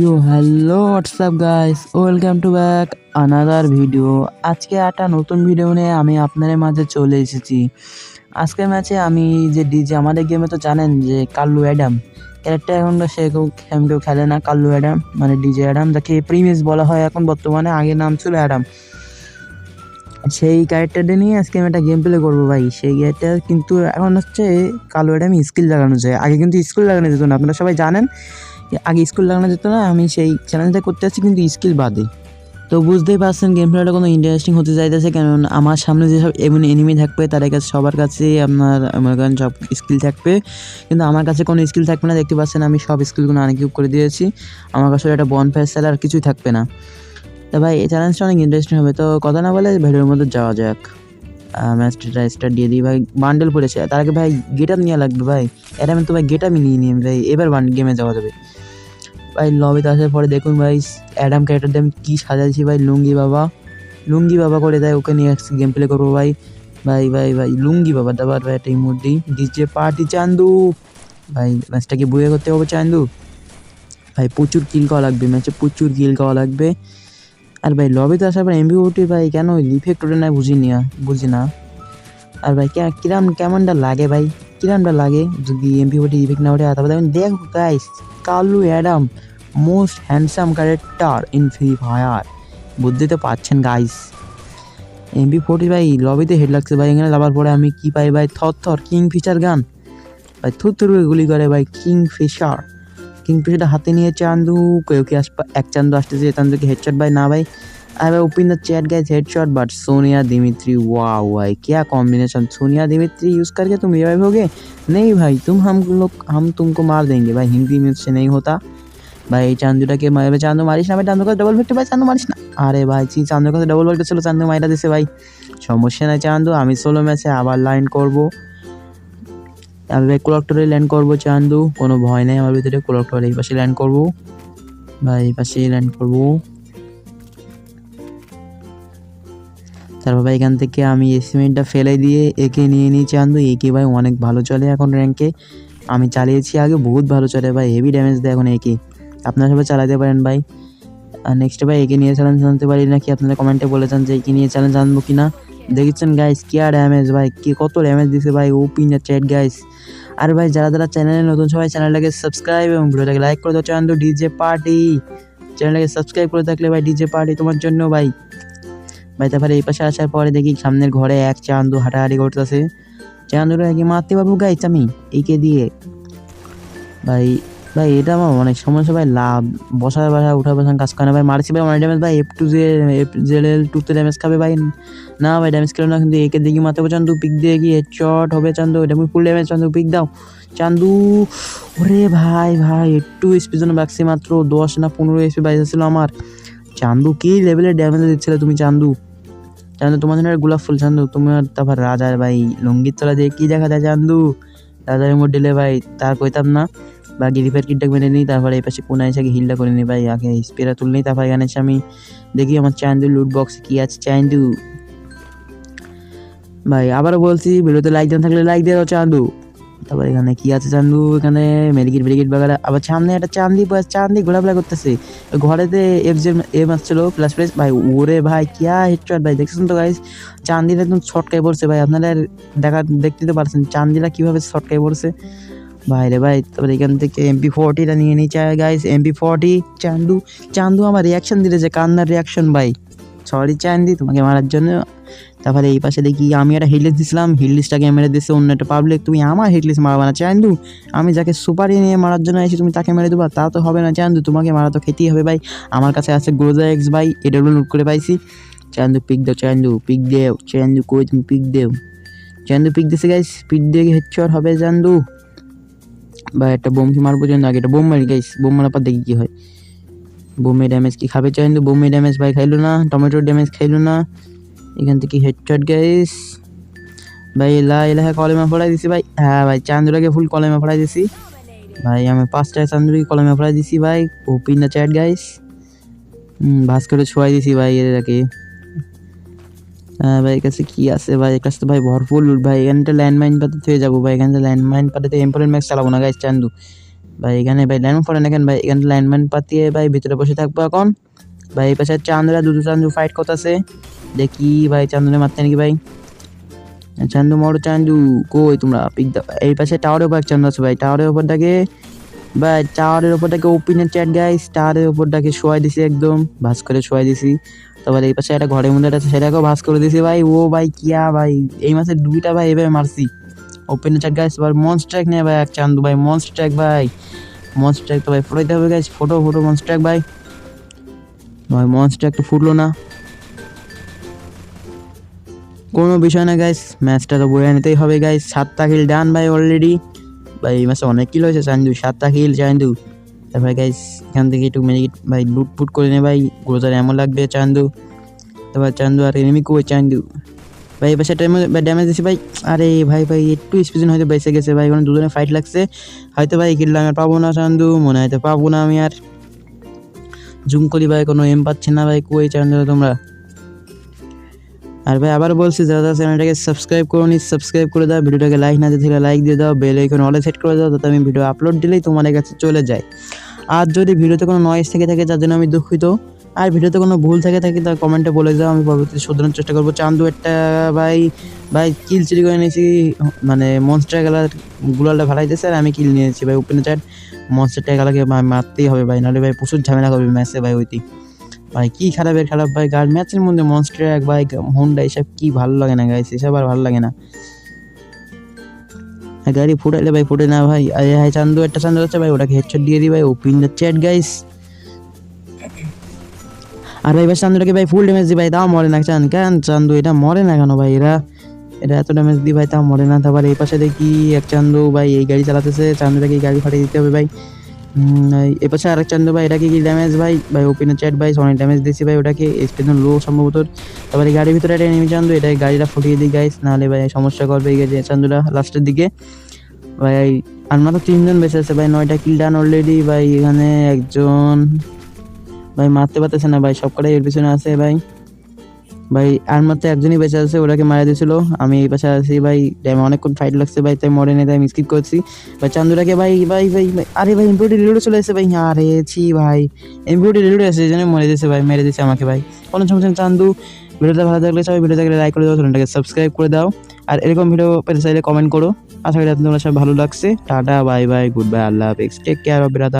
You hello WhatsApp guys welcome to back another video আজকে একটা নতুন ভিডিও নিয়ে আমি আপনাদের মাঝে চলে এসেছি। আজকের ম্যাচে আমি যে ডিজে আমাদের গেমে তো জানেন যে কাল্লু অ্যাডাম। ক্যারেক্টার এখন সে কেউ সেম কেউ খেলে না, কাল্লু অ্যাডাম মানে ডিজে অ্যাডাম, যাকে প্রিমিস বলা হয় এখন বর্তমানে আগে নাম ছিল অ্যাডাম। সেই ক্যারেক্টারটা নিয়ে আজকে আমি একটা গেম প্লে করব ভাই। সেই ক্যারেক্টার কিন্তু এখন হচ্ছে কালো অ্যাডামে স্কিল লাগানো যায় আগে কিন্তু স্কিল লাগানো যেত না। আপনারা সবাই জানেন আগে স্কুল লাগানো যেত না, আমি সেই চ্যালেঞ্জটা করতে যাচ্ছি কিন্তু স্কিল বাদে। তো বুঝতেই পারছেন গেম প্লেটা কোনো ইন্টারেস্টিং হতে চাইতেছে কারণ আমার সামনে যেসব এমনি এনিমি থাকবে, তাদের কাছে সবার কাছে আপনার আমার কাছে সব স্কিল থাকবে। কিন্তু আমার কাছে কোনো স্কিল থাকবে না, দেখতে পাচ্ছেন, আমি সব স্কিলগুলো আনকিউব করে দিয়েছি। আমার কাছে একটা বন ফায়ার স্যার আর কিছুই থাকবে না। তো ভাই, এই চ্যালেঞ্জটা অনেক ইন্টারেস্টিং হবে, তো কথা না বলে ভিডিওর মধ্যে যাওয়া যাক। ম্যাচটা স্টার্ট দিয়ে দিই। ভাই বান্ডেল পড়েছে। তার আগে ভাই গেট আপ নেওয়া লাগবে ভাই। এটা তো ভাই গেট আপই নিয়ে নিই ভাই। এবার গেমে যাওয়া যাবে। ভাই লবিতে আসার পরে দেখুন ভাই অ্যাডাম ক্যারেক্টার আমি কী সাজাইছি ভাই। লুঙ্গি বাবা। লুঙ্গি বাবা করে দেয়, ওকে নিয়ে গেম প্লে করব ভাই। ভাই ভাই ভাই, লুঙ্গি বাবা, দাবার ভাই, একটা ইমোট ডিজে পার্টি চান্দু। ভাই ম্যাচটাকে বুয়ে করতে হবে, চান্দু? ভাই, প্রচুর কিল খাওয়া লাগবে ম্যাচে প্রচুর কিল খাওয়া লাগবে। আর ভাই লবিতে আসার পর এমবি ওটি ভাই, কেন ইফেক্ট ওটা না বুঝি না বুঝি না আর ভাই কিরাম কেমনটা লাগে ভাই? কিরামটা লাগে? যদি এমপি ওটি ইফেক্ট না ওঠে তারপর দেখুন, দেখো guys Kalu Adam most handsome character in Free Fire বুঝতে তো পারছেন গাইস এমপি ফোর্টি ভাই লবিতে হেড লাগছে ভাই, এখানে লাভার পরে আমি কি পাই ভাই? থর থর কিং ফিচার গান। ভাই থুর থুর গুলি করে ভাই কিং ফিশার কিং ফিশারটা হাতে নিয়ে চান্দু কেউ কি আসবা এক চান্দু আসতেছে চান্দুকে হেডশট ভাই না ভাই I have opened the chat guys headshot but Sonia Dimitri वाह भाई क्या कॉम्बिनेशन सोनिया दिमित्री यूज करके तुम रिवाइव होगे नहीं भाई तुम हम लोग हम तुमको मार देंगे भाई हिंदी में से नहीं होता ভাই এই চান্দুটাকে মারবে চান্দু মারিস না ভাই চান্দু কাছে ডবল ফিফটি ভাই চান্দু মারিস না আরে ভাই চি চান্দুর কাছে ডবল ভোল্টেজ ছিল চান্দু মাইরা দিছে ভাই সমস্যা নাই চান্দু আমি সোলো ম্যাচে আবার লাইন করব ভাই কোলাক্টরে ল্যান্ড করব চান্দু। কোনো ভয় নেই, আমার ভিতরে কোলাক্টর এই পাশে ল্যান্ড করব। ভাই, এই পাশে ল্যান্ড করব। তারপর এখান থেকে আমি এসিমেন্টটা ফেলে দিয়ে একে নিয়ে নিই চান্দু। একে ভাই, অনেক ভালো চলে এখন র্যাঙ্কে আমি চালিয়েছি আগে, বহুত ভালো চলে ভাই হেভি ড্যামেজ দেয় এখন একে। আপনারা সবাই চালাতে পারেন ভাই। আর নেক্সট ভাই, একে নিয়ে চ্যালেঞ্জ জানতে পারি নাকি? আপনারা কমেন্টে বলেছেন যে একে নিয়ে চ্যালেঞ্জ আনব কি না দেখেছেন গাইস কি আর ড্যামেজ ভাই, কি কত ড্যামেজ দিছে ভাই ওপি না চ্যাট গাইস আর ভাই, যারা যারা চ্যানেলে নতুন, সবাই চ্যানেলটাকে সাবস্ক্রাইব এবং ভিডিওটাকে লাইক করে দাও। চান্দু ডিজে পার্টি চ্যানেলটাকে সাবস্ক্রাইব করে থাকলে ভাই ডিজে পার্টি তোমার জন্য ভাই। ভাই, তারপরে এই পাশে আসার পরে দেখি সামনের ঘরে এক চান্দু হাঁটাহাঁটি করতেছে। চান্দুরা কি মারতে পারব গাইছ আমি? এইকে দিয়ে। ভাই ভাই, এটা আমার অনেক সমস্যা ভাই, লাভ। বসার বাসা উঠা বসান কাজ করে না ভাই, মারছি ভাই, অনেক ড্যামেজ ভাই এফ টু জে এফ জেল এল টুতে ড্যামেজ খাবে ভাই, না ভাই ড্যামেজ খেলো না, কিন্তু একে দেখি হবে, চান্দু পিক দিয়ে কি চট হবে, চান্দু, এটা ফুল ড্যামেজ চান্দু পিক দাও। চান্দু, ওরে ভাই ভাই, একটু স্পিড জন্য বাকছি মাত্র, দশ না পনেরো এসপি বাইসেছিল আমার। চান্দু, কি লেভেলের ড্যামেজ দিচ্ছিলে তুমি, চান্দু? চান্দু, তোমার জন্য গোলাপ ফুল, চান্দু তোমার তারপর রাজার ভাই, লঙ্গির তলা দিয়ে কি দেখা যায়, চান্দু? রাজার মধ্যে ভাই, তার কইতাম না। বা গিরিফের কিটটা মেরে নিই, তারপরে এই পাশে কোনায় এসে হিলটা করে নিই, ভাই, আগে স্পেরা তুলে নিই, তারপর এখানে এসে আমি দেখি আমার চান্দু লুট বক্সে কি আছে, চান্দু। ভাই, আবারও বলছি, ভিডিওতে লাইক দেন থাকলে লাইক দিয়ে দাও চান্দু। তারপর এখানে কি আছে চান্দু? এখানে মেডিকেট মেডিকেট বাগারা আবার সামনে একটা চান্দি চান্দি ঘোরাফেরা করতেছে। ঘরেতে এফ জে এম আসছিল প্লাস প্লাস ভাই, ওরে ভাই কিয়া হেডশট ভাই দেখছেন তো গাইস চান্দিটা একদম ছটকায় পড়ছে, ভাই আপনারা দেখা, দেখতে তো পারছেন চান্দিটা কীভাবে ছটকায় পড়ছে? ভাই রে ভাই তারপরে এখান থেকে এমপি ফোরটিটা নিয়ে নিই চাই guys MP forty Chandu Chandu আমার রিয়াকশন দিতেছে কান্নার রিয়াকশন ভাই সরি চান্দি তোমাকে মারার জন্য তারপরে এই পাশে দেখি আমি একটা হিডলিস দিছিলাম হিডলিসটাকে মেরে দিচ্ছে অন্য একটা পাবলিক তুমি আমার হিডলিস মারবা না চান্দু আমি যাকে সুপারি নিয়ে মারার জন্য এসেছি তুমি তাকে মেরে দেবা তা তো হবে না চান্দু তোমাকে মারা তো খেতেই হবে ভাই আমার কাছে আছে গ্রোজা এক্স ভাই এটা লুট করে পাইছি চান্দু পিক দাও চান্দু পিক দেও চান্দু কই তুমি পিক দেও চান্দু পিক দিছে গাইস পিক দিয়ে হেডশট হবে চান্দু বা একটা বোম কি মারবো চান্দু আগে? একটা বোম মারি গাইস বোম মারার পর দেখি কি হয়। বোমে ড্যামেজ কি খাবে চান্দু বোমে ড্যামেজ ভাই খাইলো না টমেটো ড্যামেজ খাইলো না। এখান থেকে হেডশট গাইস ভাই লা এলাকা কলেমা ফড়াই দিছি ভাই। হ্যাঁ ভাই, চান্দুরাকে ফুল কলেমা ফড়াই দিছি। ভাই, আমি পাঁচটা চান্দুরি কলেমা ফড়াই দিছি ভাই। ওপিন দ্য চ্যাট গাইস ভাস করে ছোয়াই দিছি ভাই এটাকে হ্যাঁ ভাই কাছে কি আছে? ভাই এর কাছে তো ভাই ভরপুর লুট ভাই এখানটা ল্যান্ডমাইন পাতে থেকে যাব। ভাই, এখানে ল্যান্ডমাইন পাতাতে এম্পোরেন্ট ম্যাক্স চালাবো না গাইস চান্দু। ভাই, এখানে, ভাই লাইন পড়ে দেখেন ভাই, এখানে লাইনম্যান পাতিয়ে, ভাই, ভিতরে বসে থাকব এখন। ভাই, এই পাশে চান্দুরা, দুদু চান্দু ফাইট করতেছে। দেখি, ভাই, চান্দুরে মারতে নাকি, ভাই? চান্দু, মরো, চান্দু। কই তোমরা? এই পাশে টাওয়ারের উপর চান্দু আছে, ভাই। টাওয়ারের উপরটাকে ভাই টাওয়ারের উপরটাকে ওপেনের চ্যাট গাইস টাওয়ারের উপরটাকে শোয়াই দিছি একদম, ভাস করে শোয়াই দিছি। তারপর এই পাশে একটা ঘরের মধ্যে আছে সেটাকেও ভাস করে দিছি, ভাই, ও ভাই, কিয়া ভাই, এই মাসে দুইটা ভাই এভাবে মারছি। ওপেন চ্যাট গাইস এবার মনস্ট্রাক নিয়ে ভাই, এক চান্দু ভাই মনস্ট্রাক ভাই মনস্ট্রাক তো ভাই, ফোটাইতে হবে গাইস ফটো ফটো মনস্ট্রাক ভাই। ভাই মনস্ট্রাক তো ফুটলো না। কোনো বিষয় না গাইস ম্যাচটা তো বয়ে নিতেই হবে গাইস সাতটা কিল ডান ভাই অলরেডি ভাই মাসে অনেক কিল হয়েছে চান্দু সাতটা কিল চান্দু তারপরে গাইস এখান থেকে একটু মেডিকেট ভাই লুট ফুট করে নে ভাই গ্রোজার এমন লাগবে চান্দু তারপর চান্দু আর এনিমি কই চান্দু ভাই এবার সেটা ড্যামেজ দিছি, ভাই। আরে ভাই ভাই, একটু স্পিজন হয়তো বেঁচে গেছে, ভাই, ওখানে দুজনে ফাইট লাগছে। হয়তো ভাই কিনলে আমি পাবো না চান্দু মনে হয়তো পাবো না আমি আর। জুম করি ভাই, কোনো এম পাচ্ছি না ভাই, কই চান্দু তোমরা? আর ভাই আবার বলছি, যারা যারা চ্যানেলটাকে সাবস্ক্রাইব করো নি সাবস্ক্রাইব করে দাও, ভিডিওটাকে লাইক না দিলে লাইক দিয়ে দাও বেল আইকন অলে সেট করে দাও তাতে আমি ভিডিও আপলোড দিলেই তোমাদের কাছে চলে যায়। আর যদি ভিডিওতে কোনো নয়েজ থেকে থাকে, যার জন্য আমি দুঃখিত, আর ভিডিওতে কোনো ভুল থেকে থাকে তা কমেন্টে বলে যাও আমি পরবর্তীতে শোধরানোর চেষ্টা করব। চান্দু একটা ভাই ভাই কিল চুরি করে নিয়েছি মানে মনস্টার গেলার গুলালটা ভালাইতেছে আর আমি কিল নিয়েছি ভাই ওপেনে চাট মনস্টার গেলাকে মারতেই হবে ভাই, নাহলে ভাই প্রচুর ঝামেলা করবে ম্যাচে ভাই ওইটি। ভাই কি খারাপের খারাপ ভাই? গার্ড ম্যাচের মধ্যে মনস্টার এক ভাই হোন্ডা এসব কি ভালো লাগে না গাইছে এসব আর ভালো লাগে না। গাড়ি ফুটাইলে ভাই ফুটে না ভাই। আরে চান্দু, একটা চান্দু আছে ভাই, ওটাকে হেডশট দিয়ে দিই ভাই ওপিন দ্য চ্যাট গাইস আর ভাই ভাই চান্দুটাকে ভাই ফুল ড্যামেজ দি ভাই, তাও মরে না চান কেন চান্দু, এটা মরে না কেন ভাই এরা? এটা এত ড্যামেজ দি ভাই, তাও মরে না। তারপর এই পাশে দেখি এক চান্দু ভাই এই গাড়ি চালাতেছে, চান্দুটাকে এই গাড়ি ফাটিয়ে দিতে হবে ভাই। এই পাশে আরেক চান্দু ভাই এটাকে কি ড্যামেজ ভাই? ভাই ওপেনের চ্যাট ভাই অনেক ড্যামেজ দিয়েছি ভাই ওটাকে স্পিড লো সম্ভবত। তারপরে গাড়ির ভিতরে একটা এনিমি চান্দু এটা গাড়িটা ফুটিয়ে দিই গাইস নাহলে ভাই সমস্যা করবে এই গাড়ি চান্দুটা লাস্টের দিকে। ভাই আর মাত্র তিনজন বেঁচে আছে ভাই, নয়টা কিল ডান অলরেডি ভাই, এখানে একজন, ভাই, মারতে পারতেছে না ভাই সব কটাই এর পিছনে আছে ভাই। ভাই, আর মাত্র একজনই বেঁচে আছে, ওটাকে মারা দিয়েছিল। আমি এই পাশে আছি, ভাই ড্যামে অনেকক্ষণ ফাইট লাগছে, ভাই, তাই মরে নেই, তাই আমি স্কিপ করছি। ভাই, চান্দুরাকে, ভাই ভাই ভাই আরে ভাই এমপিউটি রিলোড চলে এসেছে, ভাই, আরে ছি, ভাই। এমপিউটি রিলোড এসেছে জন্য মরে দিয়েছে, ভাই, মেরে দিয়েছে আমাকে, ভাই। কোনো সমস্যা চান্দু। ভিডিওটা ভালো থাকলে সবাই ভিডিও থাকলে লাইক করে দাও, চ্যানেলটাকে সাবস্ক্রাইব করে দাও। আর এরকম ভিডিও পেতে চাইলে কমেন্ট করো। আশা করি আপনাদের সবাই ভালো লাগছে। Tata bye bye good bye আল্লাহ হাফিজ। Take care of